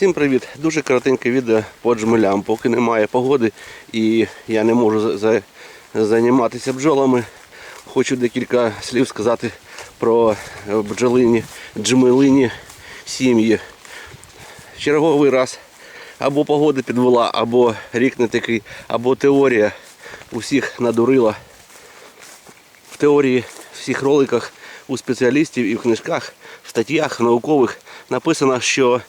Всім привіт! Дуже коротеньке відео по джмелям. Поки немає погоди і я не можу за- за- займатися бджолами. Хочу декілька слів сказати про бджолині, джмелині сім'ї. Черговий раз або погода підвела, або рік не такий, або теорія усіх надурила. В теорії, в всіх роликах у спеціалістів і в книжках, статтях наукових написано, що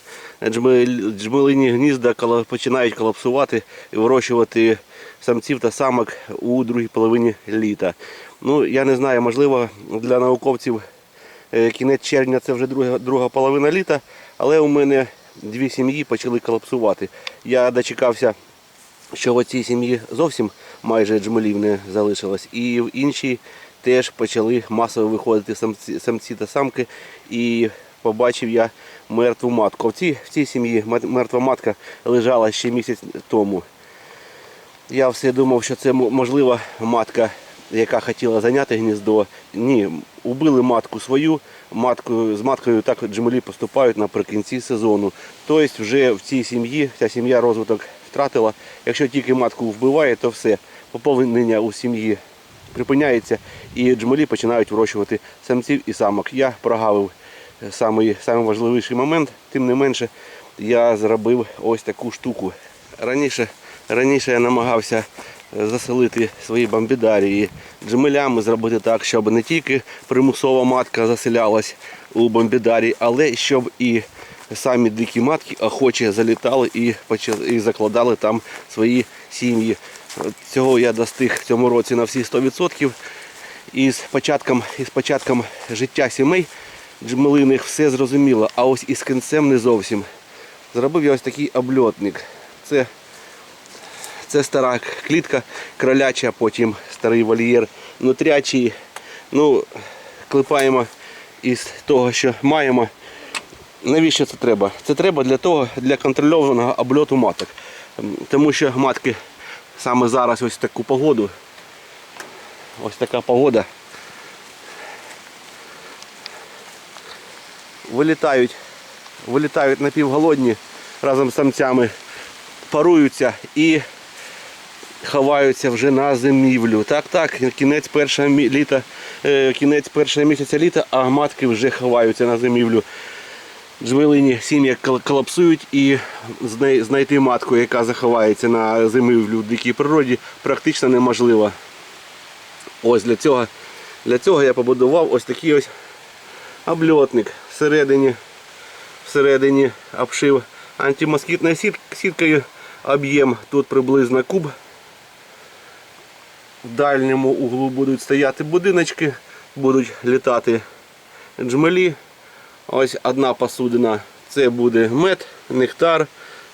джмелині гнізда починають колапсувати і вирощувати самців та самок у другій половині літа. Ну, я не знаю, можливо, для науковців е, кінець червня це вже друга, друга половина літа, але у мене дві сім'ї почали колапсувати. Я дочекався що в цій сім'ї зовсім майже джмелів не залишилось. І в іншій теж почали масово виходити самці, самці та самки. І побачив я мертву матку. В цій, в цій сім'ї мертва матка лежала ще місяць тому. Я все думав, що це можливо матка, яка хотіла зайняти гніздо. Ні, убили матку свою, матку, з маткою так джмелі поступають наприкінці сезону. Тобто вже в цій сім'ї ця сім'я розвиток втратила. Якщо тільки матку вбиває, то все, поповнення у сім'ї припиняється і джмелі починають вирощувати самців і самок. Я прогавив самий, самий момент, тим не менше я зробив ось таку штуку. Раніше, раніше я намагався е, заселити свої бомбідарії джмелями, зробити так, щоб не тільки примусова матка заселялась у бомбідарії, але щоб і самі дикі матки охоче залітали і, і закладали там свої сім'ї. Цього я достиг в цьому році на всі 100%. І з початком, і з початком життя сімей джмелиних все зрозуміло, а ось із кінцем не зовсім. Зробив я ось такий обльотник. Це, це стара клітка кроляча, потім старий вольєр внутрячий. Ну, клепаємо із того, що маємо. Навіщо це треба? Це треба для того, для контрольованого обльоту маток. Тому що матки саме зараз ось таку погоду. Ось така погода. Вилітають, вилітають напівголодні разом з самцями, паруються і ховаються вже на зимівлю. Так, так, кінець першого літа, е, кінець першого місяця літа, а матки вже ховаються на зимівлю. Джвелині сім'ї кол- колапсують і знайти матку, яка заховається на зимівлю в дикій природі, практично неможливо. Ось для цього, для цього я побудував ось такий ось обльотник. Всередині, всередині обшив антимоскітною сіткою. Об'єм тут приблизно куб. В дальньому углу будуть стояти будиночки, будуть літати джмелі. Ось одна посудина це буде мед, нектар,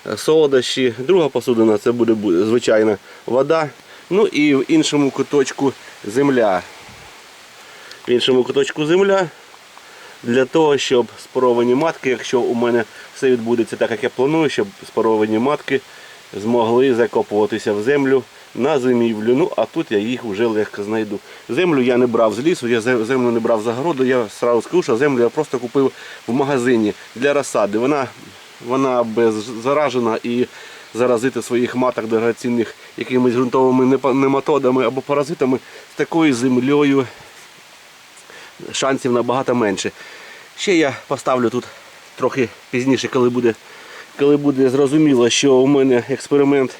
е, солодощі. Друга посудина це буде бу- звичайна вода. Ну і в іншому куточку земля. В іншому куточку земля для того, щоб споровані матки, якщо у мене все відбудеться так, як я планую, щоб споровані матки змогли закопуватися в землю на зимівлю. Ну, а тут я їх вже легко знайду. Землю я не брав з лісу, я землю не брав з огороду, я сразу скажу, що землю я просто купив в магазині для розсади. Вона, вона беззаражена і заразити своїх маток дорогоцінних якимись ґрунтовими нематодами або паразитами з такою землею шансів набагато менше. Ще я поставлю тут трохи пізніше, коли буде, коли буде зрозуміло, що у мене експеримент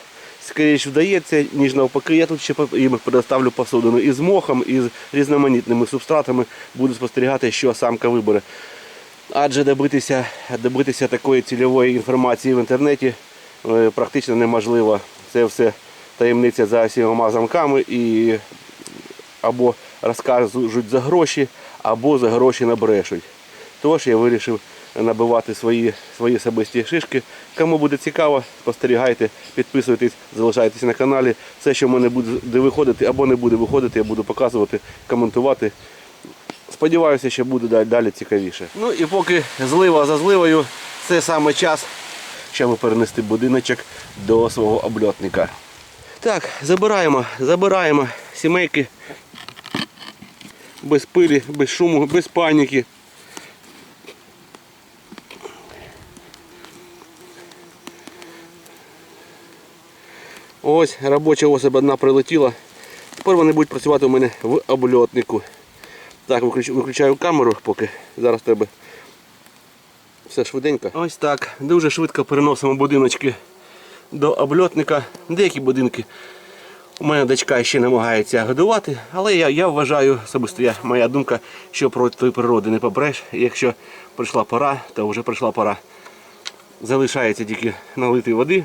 скоріше вдається, ніж навпаки. Я тут ще їм предоставлю посудину із мохом, і з різноманітними субстратами. Буду спостерігати, що самка вибере. Адже добитися, добитися такої цільової інформації в інтернеті е, практично неможливо. Це все таємниця за сімома замками і або розкажуть за гроші, або за гроші набрешуть. Тож я вирішив набивати свої, свої особисті шишки. Кому буде цікаво, спостерігайте, підписуйтесь, залишайтесь на каналі. Все, що в мене буде виходити або не буде виходити, я буду показувати, коментувати. Сподіваюся, що буде далі цікавіше. Ну і поки злива за зливою, це саме час, щоб перенести будиночок до свого обльотника. Так, забираємо, забираємо сімейки без пилі, без шуму, без паніки. Ось робоча особа одна прилетіла. Тепер вони будуть працювати у мене в обльотнику. Так, виключаю камеру, поки зараз треба все швиденько. Ось так. Дуже швидко переносимо будиночки до обльотника. Деякі будинки у мене дочка ще намагається годувати, але я, я вважаю, особисто я, моя думка, що проти природи не побреш. Якщо прийшла пора, то вже прийшла пора. Залишається тільки налити води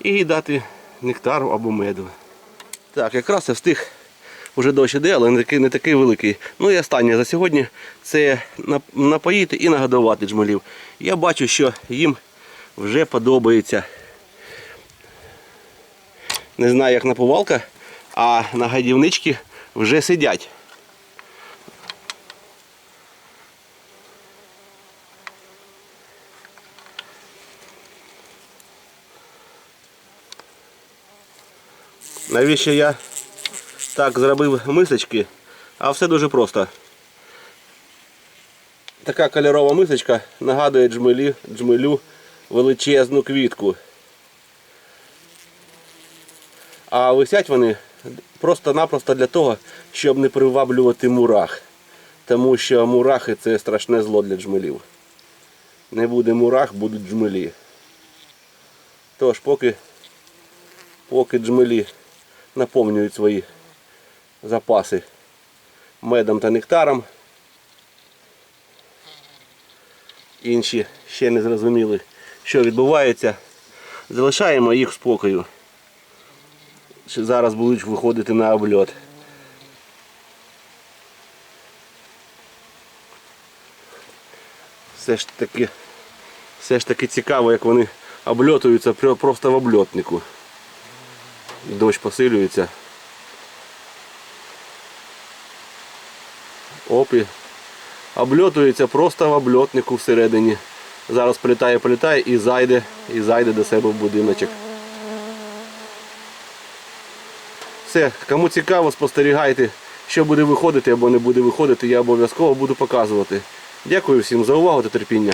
і дати нектару або меду. Так, якраз я встиг. Уже дощ іде, але не такий, не такий великий. Ну і останнє за сьогодні це напоїти і нагодувати джмелів. Я бачу, що їм вже подобається. Не знаю, як наповалка, а на гадівнички вже сидять. Навіщо я так зробив мисочки? А все дуже просто. Така кольорова мисочка нагадує джмелі, джмелю величезну квітку. А висять вони просто-напросто для того, щоб не приваблювати мурах. Тому що мурахи це страшне зло для джмелів. Не буде мурах, будуть джмелі. Тож, поки, поки джмелі наповнюють свої запаси медом та нектаром, інші ще не зрозуміли, що відбувається, залишаємо їх спокою зараз будуть виходити на обльот. Все ж таки, все ж таки цікаво, як вони обльотуються просто в обльотнику. Дощ посилюється. Опі. Обльотується просто в обльотнику всередині. Зараз політає, політає і зайде, і зайде до себе в будиночок. Все, кому цікаво, спостерігайте, що буде виходити або не буде виходити, я обов'язково буду показувати. Дякую всім за увагу та терпіння.